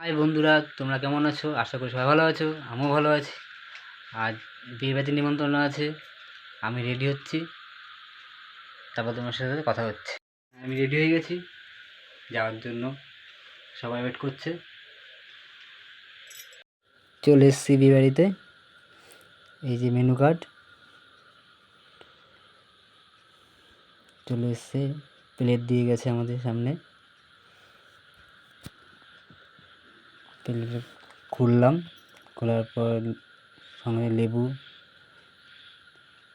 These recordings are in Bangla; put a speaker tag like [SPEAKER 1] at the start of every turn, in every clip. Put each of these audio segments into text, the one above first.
[SPEAKER 1] হাই বন্ধুরা, তোমরা কেমন আছো? আশা করি সবাই ভালো আছো, আমিও ভালো আছি। আজ বিয়ে বাড়িতে নিমন্ত্রণ আছে, আমি রেডি হচ্ছি। তারপর তোমার সাথে কথা হচ্ছে। আমি রেডি হয়ে গেছি, যাওয়ার জন্য সবাই ওয়েট করছে। চলে এসছি বিয়ে বাড়িতে, এই যে মেনু কার্ড চলে এসছে প্লেট দিয়ে গেছে আমাদের সামনে। প্লেট খুললাম, খোলার পর সঙ্গে লেবু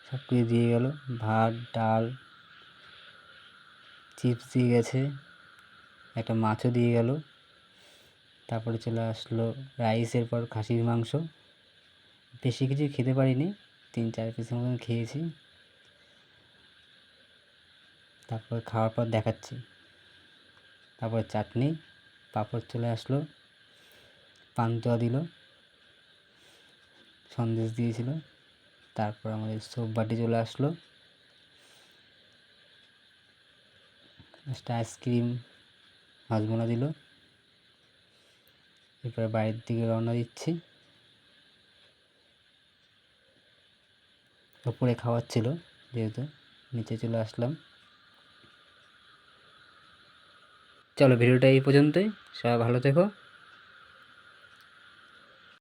[SPEAKER 1] সব কিছু দিয়ে গেল, ভাত, ডাল, চিপস দিয়ে গেছে, একটা মাছও দিয়ে গেল। তারপরে চলে আসলো রাইসের পর খাসির মাংস। বেশি কিছু খেতে পারিনি, তিন চার পিসের মতন খেয়েছি। তারপর খাওয়ার পর দেখাচ্ছি। তারপর চাটনি পাঁপড় চলে আসলো পান্তুয়া দিল। সন্দেশ দিয়েছিল। তারপর আমাদের সোপ বাটি চলে আসলো। একটা আইসক্রিম হাজমোলা দিল। এরপরে বাইরের দিকে রওনা দিচ্ছি। ওপরে খাওয়াচ্ছিল যেহেতু নিচে চলে আসলাম। চলো ভিডিওটা এই পর্যন্তই। সবাই ভালো থেকো।